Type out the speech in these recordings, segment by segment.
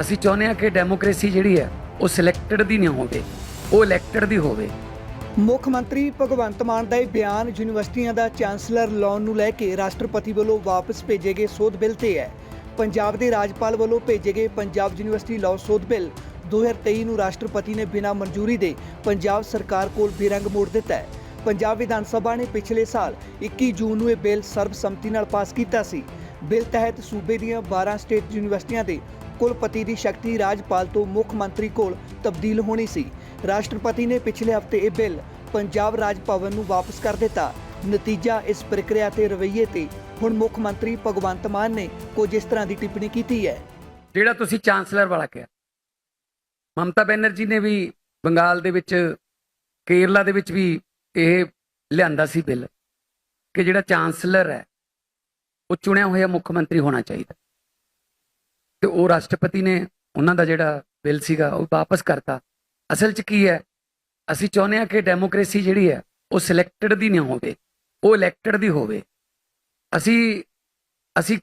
ਅਸੀਂ ਚਾਹੁੰਦੇ ਹਾਂ ਕਿ ਡੈਮੋਕ੍ਰੇਸੀ ਜਿਹੜੀ ਹੈ, ਉਹ ਸਿਲੈਕਟਡ ਦੀ ਨਹੀਂ ਹੋਵੇ, ਉਹ ਇਲੈਕਟਡ ਦੀ ਹੋਵੇ। ਮੁੱਖ ਮੰਤਰੀ ਭਗਵੰਤ ਮਾਨ ਦਾ ਇਹ ਬਿਆਨ ਯੂਨੀਵਰਸਿਟੀਆਂ ਦਾ ਚਾਂਸਲਰ ਲਾਉਣ ਨੂੰ ਲੈ ਕੇ ਰਾਸ਼ਟਰਪਤੀ ਵੱਲੋਂ ਵਾਪਸ ਭੇਜੇ ਗਏ ਸੋਧ ਬਿੱਲ ਤੇ ਹੈ। ਪੰਜਾਬ ਦੇ ਰਾਜਪਾਲ ਵੱਲੋਂ ਭੇਜੇ ਗਏ ਪੰਜਾਬ ਯੂਨੀਵਰਸਿਟੀ ਲਾਅ ਸੋਧ ਬਿੱਲ 2023 ਨੂੰ ਰਾਸ਼ਟਰਪਤੀ ਨੇ ਬਿਨਾਂ ਮਨਜ਼ੂਰੀ ਦੇ ਪੰਜਾਬ ਸਰਕਾਰ ਕੋਲ ਬੇਰੰਗ ਮੋੜ ਦਿੱਤਾ ਹੈ। ਪੰਜਾਬ ਵਿਧਾਨ ਸਭਾ ਨੇ ਪਿਛਲੇ ਸਾਲ 21 ਜੂਨ ਨੂੰ ਇਹ ਬਿੱਲ ਸਰਬਸੰਮਤੀ ਨਾਲ ਪਾਸ ਕੀਤਾ ਸੀ। ਬਿੱਲ ਤਹਿਤ ਸੂਬੇ ਦੀਆਂ 12 ਸਟੇਟ ਯੂਨੀਵਰਸਿਟੀਆਂ ਦੇ ਕੁਲਪਤੀ ਦੀ ਸ਼ਕਤੀ ਰਾਜਪਾਲ ਤੋਂ ਮੁੱਖ ਮੰਤਰੀ ਕੋਲ ਤਬਦੀਲ ਹੋਣੀ ਸੀ। ਰਾਸ਼ਟਰਪਤੀ ਨੇ ਪਿਛਲੇ ਹਫ਼ਤੇ ਇਹ ਬਿੱਲ ਪੰਜਾਬ ਰਾਜ ਭਵਨ ਨੂੰ ਵਾਪਸ ਕਰ ਦਿੱਤਾ। ਨਤੀਜਾ ਇਸ ਪ੍ਰਕਿਰਿਆ ਤੇ ਰਵੱਈਏ ਤੇ ਹੁਣ ਮੁੱਖ ਮੰਤਰੀ ਭਗਵੰਤ ਮਾਨ ਨੇ ਕੁਝ ਇਸ ਤਰ੍ਹਾਂ ਦੀ ਟਿੱਪਣੀ ਕੀਤੀ ਹੈ। ਜਿਹੜਾ ਤੁਸੀਂ ਚਾਂਸਲਰ ਵਾਲਾ ਕਿਹਾ, ਮਮਤਾ ਬੈਨਰਜੀ ਨੇ ਵੀ ਬੰਗਾਲ ਦੇ ਵਿੱਚ, ਕੇਰਲਾ ਦੇ ਵਿੱਚ ਵੀ ਇਹ ਲਿਆਂਦਾ ਸੀ ਬਿੱਲ ਕਿ ਜਿਹੜਾ ਚਾਂਸਲਰ ਹੈ, ਉਹ ਚੁਣਿਆ ਹੋਇਆ ਮੁੱਖ ਮੰਤਰੀ ਹੋਣਾ ਚਾਹੀਦਾ। ਤੇ ਉਹ ਰਾਸ਼ਟਰਪਤੀ ਨੇ ਉਹਨਾਂ ਦਾ ਜਿਹੜਾ ਬਿੱਲ ਸੀਗਾ ਉਹ ਵਾਪਸ ਕਰਤਾ। ਅਸਲ 'ਚ ਕੀ ਹੈ? ਅਸੀਂ ਚਾਹੁੰਦੇ ਹਾਂ ਕਿ ਡੈਮੋਕ੍ਰੇਸੀ ਜਿਹੜੀ ਹੈ, ਉਹ ਸਿਲੈਕਟਡ ਦੀ ਨਹੀਂ ਹੋਵੇ, ਉਹ ਇਲੈਕਟਡ ਦੀ ਹੋਵੇ। ਅਸੀਂ ਅਸੀਂ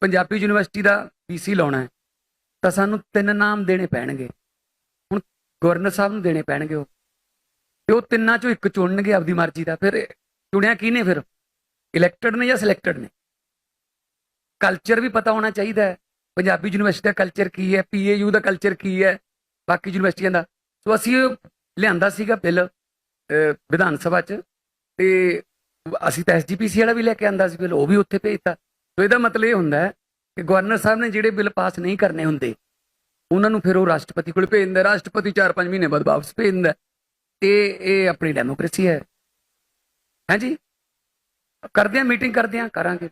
ਪੰਜਾਬੀ ਯੂਨੀਵਰਸਿਟੀ ਦਾ ਪੀਸੀ ਲਾਉਣਾ ਹੈ, ਤਾਂ ਸਾਨੂੰ ਤਿੰਨ ਨਾਮ ਦੇਣੇ ਪੈਣਗੇ। ਹੁਣ ਗਵਰਨਰ ਸਾਹਿਬ ਨੂੰ ਦੇਣੇ ਪੈਣਗੇ ਉਹ। ਤੇ ਉਹ ਤਿੰਨਾਂ ਚੋਂ ਇੱਕ ਚੁਣਨਗੇ ਆਪਦੀ ਮਰਜ਼ੀ ਦਾ। ਫਿਰ ਚੁਣਿਆ ਕਿਹਨੇ ਫਿਰ? ਇਲੈਕਟਡ ਨੇ ਜਾਂ ਸਿਲੈਕਟਡ ਨੇ? ਕਲਚਰ ਵੀ ਪਤਾ ਹੋਣਾ ਚਾਹੀਦਾ ਹੈ। ਪੰਜਾਬੀ ਯੂਨੀਵਰਸਿਟੀ ਦਾ ਕਲਚਰ ਕੀ ਹੈ? ਪੀਏਯੂ ਦਾ ਕਲਚਰ ਕੀ ਹੈ? ਬਾਕੀ ਯੂਨੀਵਰਸਿਟੀਆਂ ਦਾ। ਸੋ ਅਸੀਂ ਲਿਆਂਦਾ ਸੀਗਾ ਬਿੱਲ ਵਿਧਾਨ ਸਭਾ 'ਚ ਤੇ ਅਸੀਂ ਤਾਂ ਐਸਜੀਪੀਸੀ ਵਾਲਾ ਵੀ ਲੈ ਕੇ ਆਂਦਾ ਸੀ ਬਿੱਲ, ਉਹ ਵੀ ਉੱਥੇ ਭੇਜਤਾ। ਸੋ ਇਹਦਾ ਮਤਲਬ ਇਹ ਹੁੰਦਾ ਹੈ ਕਿ ਗਵਰਨਰ ਸਾਹਿਬ ਨੇ ਜਿਹੜੇ ਬਿੱਲ ਪਾਸ ਨਹੀਂ ਕਰਨੇ ਹੁੰਦੇ, ਉਹਨਾਂ ਨੂੰ ਫਿਰ ਉਹ ਰਾਸ਼ਟਰਪਤੀ ਕੋਲ ਭੇਜ ਦਿੰਦਾ ਰਾਸ਼ਟਰਪਤੀ 4-5 ਮਹੀਨੇ ਬਾਅਦ ਵਾਪਸ ਭੇਜ ਦਿੰਦਾ ਤੇ ਇਹ ਆਪਣੀ ਡੈਮੋਕ੍ਰੇਸੀ ਹੈ। ਹਾਂਜੀ? ਕਰਦੇ ਆ ਮੀਟਿੰਗ ਕਰਦੇ ਆ ਕਰਾਂਗੇ।